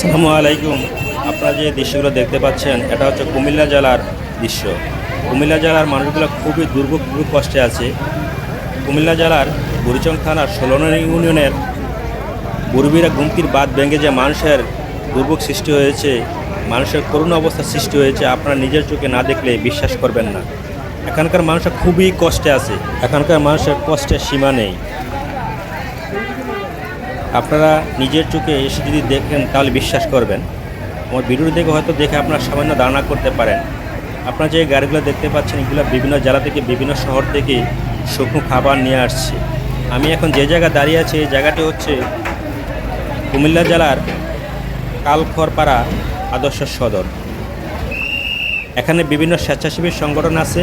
আসসালামু আলাইকুম। আপনারা যে দৃশ্যগুলো দেখতে পাচ্ছেন, এটা হচ্ছে কুমিল্লা জেলার দৃশ্য। কুমিল্লা জেলার মানুষগুলো খুবই দুর্ভোগ, খুবই কষ্টে আছে। কুমিল্লা জেলার বুড়িচং থানার ষোলন ইউনিয়নের বুড়বিরা গুমতির বাদ ভেঙে যে মানুষের দুর্ভোগ সৃষ্টি হয়েছে, মানুষের করুণ অবস্থা সৃষ্টি হয়েছে, আপনারা নিজের চোখে না দেখলে বিশ্বাস করবেন না। এখানকার মানুষরা খুবই কষ্টে আছে। এখানকার মানুষের কষ্টের সীমা নেই। আপনারা নিজের চোখে এসে যদি দেখেন, তাহলে বিশ্বাস করবেন। আমার ভিডিও দেখে হয়তো দেখে আপনারা সামান্য ধারণা করতে পারেন। আপনারা যে গাড়িগুলো দেখতে পাচ্ছেন, এগুলো বিভিন্ন জেলা থেকে, বিভিন্ন শহর থেকে শুকনো খাবার নিয়ে আসছে। আমি এখন যে জায়গায় দাঁড়িয়ে আছি, এই জায়গাটি হচ্ছে কুমিল্লা জেলার কালখরপাড়া আদর্শ সদর। এখানে বিভিন্ন স্বেচ্ছাসেবী সংগঠন আছে,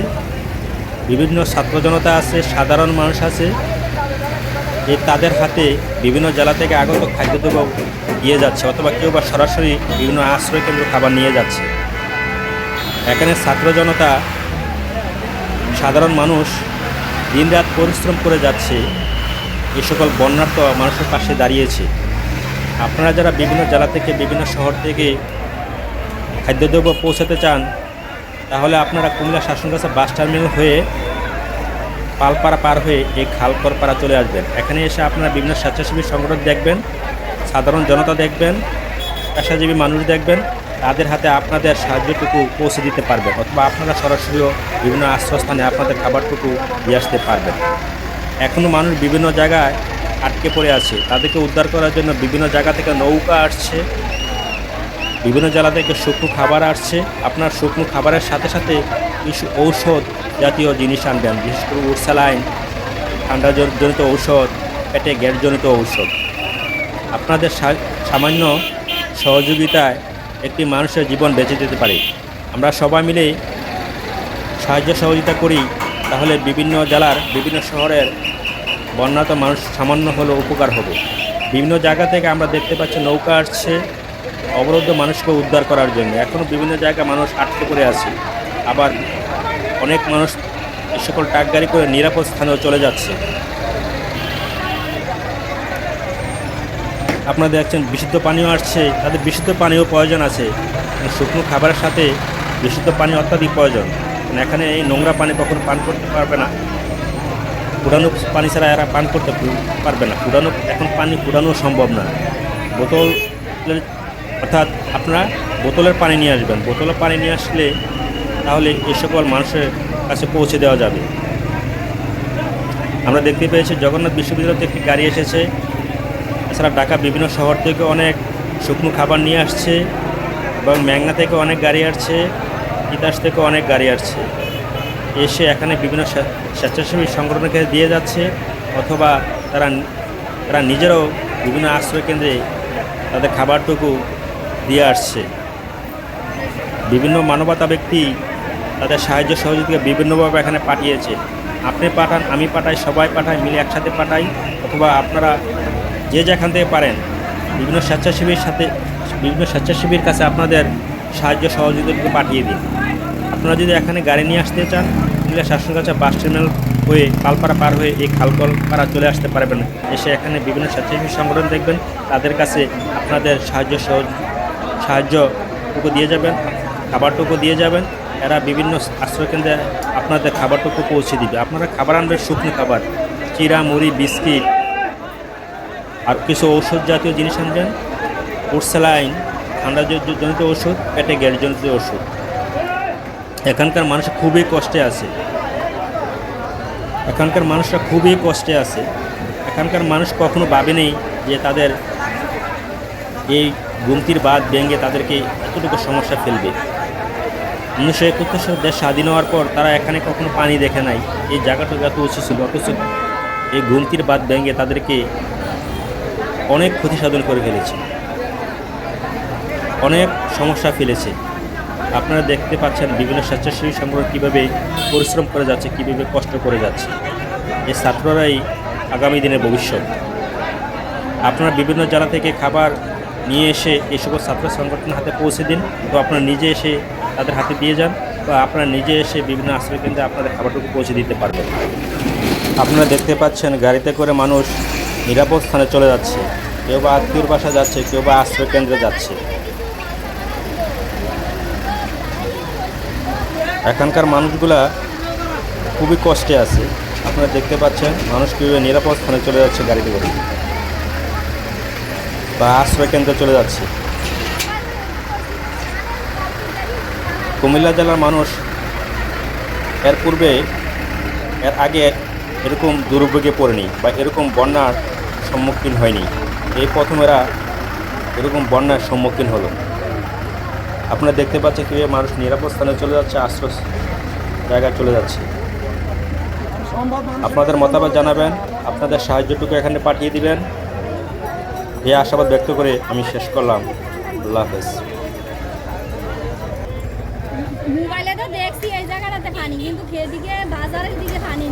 বিভিন্ন ছাত্র জনতা আছে, সাধারণ মানুষ আছে এই তাদের হাতে বিভিন্ন জেলা থেকে আগত খাদ্যদ্রব্য দিয়ে যাচ্ছে অথবা কেউ বা সরাসরি বিভিন্ন আশ্রয় কেন্দ্র খাবার নিয়ে যাচ্ছে। এখানে ছাত্র জনতা, সাধারণ মানুষ দিনরাত পরিশ্রম করে যাচ্ছে এ সকল বন্যার্থ মানুষের পাশে দাঁড়িয়েছে। আপনারা যারা বিভিন্ন জেলা থেকে, বিভিন্ন শহর থেকে খাদ্যদ্রব্য পৌঁছাতে চান, তাহলে আপনারা কুমিল্লা শাসনগাছা বাস টার্মিনাল হয়ে পালপাড়া পার হয়ে এই খালকরপাড়া চলে আসবেন। এখানে এসে আপনারা বিভিন্ন স্বেচ্ছাসেবী সংগঠন দেখবেন, সাধারণ জনতা দেখবেন, পেশাজীবী মানুষ দেখবেন, তাদের হাতে আপনাদের সাহায্যটুকু পৌঁছে দিতে পারবেন অথবা আপনারা সরাসরিও বিভিন্ন আশ্রয়স্থানে আপনাদের খাবারটুকু দিয়ে আসতে পারবেন। এখনও মানুষ বিভিন্ন জায়গায় আটকে পড়ে আছে। তাদেরকে উদ্ধার করার জন্য বিভিন্ন জায়গা থেকে নৌকা আসছে। বিভিন্ন জেলা থেকে শুকনো খাবার আসছে। আপনার শুকনো খাবারের সাথে সাথে কিছু ঔষধ জাতীয় জিনিস আনবেন, বিশেষ করে উর্সালাইন ঠান্ডা জন- জনিত ঔষধ, পেটে গ্যাসজনিত ঔষধ। আপনাদের সামান্য সহযোগিতায় একটি মানুষের জীবন বেঁচে যেতে পারে। আমরা সবাই মিলে সাহায্য সহযোগিতা করি, তাহলে বিভিন্ন জেলার বিভিন্ন শহরের বন্যাত মানুষ সামান্য হলেও উপকার হবে। বিভিন্ন জায়গা থেকে আমরা দেখতে পাচ্ছি নৌকা আসছে অবরুদ্ধ মানুষকে উদ্ধার করার জন্য। এখনও বিভিন্ন জায়গায় মানুষ আটকে পড়ে আছে। আবার অনেক মানুষ এ সকল গাড়ি করে নিরাপদ স্থানেও চলে যাচ্ছে। আপনারা দেখছেন, বিশুদ্ধ পানীয় আসছে। তাদের বিশুদ্ধ পানীয় প্রয়োজন আছে। শুকনো খাবারের সাথে বিশুদ্ধ পানি অত্যাধিক প্রয়োজন। কারণ এখানে এই নোংরা পানি কখনো পান করতে পারবে না। পুরানো পানি ছাড়া এরা পান করতে পারবে না। পুরানো, এখন পানি পুরানো সম্ভব না। বোতল অর্থাৎ আপনারা বোতলের পানি নিয়ে আসবেন। বোতলের পানি নিয়ে আসলে তাহলে এ সকল মানুষের কাছে পৌঁছে দেওয়া যাবে। আমরা দেখতে পেয়েছি জগন্নাথ বিশ্ববিদ্যালয় থেকে একটি গাড়ি এসেছে। এছাড়া ঢাকা বিভিন্ন শহর থেকে অনেক শুকনো খাবার নিয়ে আসছে এবং ম্যাংনা থেকে অনেক গাড়ি আসছে, তিতাস থেকে অনেক গাড়ি আসছে। এসে এখানে বিভিন্ন স্বে- স্বেচ্ছাসেবী সংগঠনকে দিয়ে যাচ্ছে অথবা তারা তারা নিজেরাও বিভিন্ন আশ্রয় কেন্দ্রে তাদের খাবারটুকু দিয়ে আসছে। বিভিন্ন মানবতা ব্যক্তি তাদের সাহায্য সহযোগিতা বিভিন্নভাবে এখানে পাঠিয়েছে। আপনি পাঠান, আমি পাঠাই, সবাই পাঠাই মিলে একসাথে পাঠাই, অথবা আপনারা যে যেখান থেকে পারেন, বিভিন্ন স্বেচ্ছাসেবীর সাথে, বিভিন্ন স্বেচ্ছাসেবীর কাছে আপনাদের সাহায্য সহযোগিতা পাঠিয়ে দিন। আপনারা যদি এখানে গাড়ি নিয়ে আসতে চান, তাহলে শাসনগাছা বাস টার্মিনাল হয়ে কালপাড়া পার হয়ে এই খালকল পাড়া চলে আসতে পারবেন। এসে এখানে বিভিন্ন স্বেচ্ছাসেবী সংগঠন দেখবেন, তাদের কাছে আপনাদের সাহায্য সহজ সাহায্যটুকু দিয়ে যাবেন খাবারটুকু দিয়ে যাবেন। এরা বিভিন্ন আশ্রয়কেন্দ্রে আপনাদের খাবারটুকু পৌঁছে দিবে। আপনারা খাবার আনবেন, শুকনো খাবার চিরা মুড়ি, বিস্কিট, আর কিছু ঔষধ জাতীয় জিনিস আনবেন। উর্সালাইন ঠান্ডা জনিত ওষুধ পেটে গ্যাস জনিত ওষুধ এখানকার মানুষ খুবই কষ্টে আছে। এখানকার মানুষরা খুবই কষ্টে আছে। এখানকার মানুষ কখনো ভাবেনি যে তাদের এই গুমতির বাদ ভেঙে তাদেরকে এতটুকু সমস্যা ফেলবে। উনিশশো একাত্তর সালে দেশ স্বাধীন হওয়ার পর তারা এখানে কখনো পানি দেখে নাই। এই জায়গাটা যত উঁচু ছিল, অথচ এই গুমতির বাদ ভেঙে তাদেরকে অনেক ক্ষতি সাধন করে ফেলেছে। অনেক সমস্যা ফেলেছে। আপনারা দেখতে পাচ্ছেন বিভিন্ন স্বেচ্ছাসেবী সংগঠন কীভাবে পরিশ্রম করে যাচ্ছে, কীভাবে কষ্ট করে যাচ্ছে। এই ছাত্ররাই আগামী দিনের ভবিষ্যৎ। আপনারা বিভিন্ন জেলা থেকে খাবার নিয়ে এসে এই সকল ছাত্র সংগঠনের হাতে পৌঁছে দিন তো আপনারা নিজে এসে তাদের হাতে দিয়ে যান বা আপনারা নিজে এসে বিভিন্ন আশ্রয় কেন্দ্রে আপনাদের খাবারটুকু পৌঁছে দিতে পারবেন। আপনারা দেখতে পাচ্ছেন গাড়িতে করে মানুষ নিরাপদ স্থানে চলে যাচ্ছে। কেউ বা আত্মীয়র বাসা যাচ্ছে, কেউ বা আশ্রয় কেন্দ্রে যাচ্ছে। এখানকার মানুষগুলা খুবই কষ্টে আছে। আপনারা দেখতে পাচ্ছেন মানুষ কীভাবে নিরাপদ স্থানে চলে যাচ্ছে গাড়িতে করে। বা আশ্রয় কেন্দ্রে চলে যাচ্ছে। কুমিল্লা জেলার মানুষ এর পূর্বে, এর আগে এরকম দুর্ভোগে পড়েনি বা এরকম বন্যার সম্মুখীন হয়নি। এই প্রথম এরা এরকম বন্যার সম্মুখীন হলো। আপনারা দেখতে পাচ্ছেন কীভাবে মানুষ নিরাপদ স্থানে চলে যাচ্ছে, আশ্রয় জায়গায় চলে যাচ্ছে। আপনাদের মতামত জানাবেন, আপনাদের সাহায্যটুকু এখানে পাঠিয়ে দিবেন। এই আশাবাদ ব্যক্ত করে আমি শেষ করলাম। আল্লাহ হাফেজ। মোবাইলে তো দেখছি এই জায়গাটাতে পানি, কিন্তু খেয়ে দিকে বাজারের দিকে পানি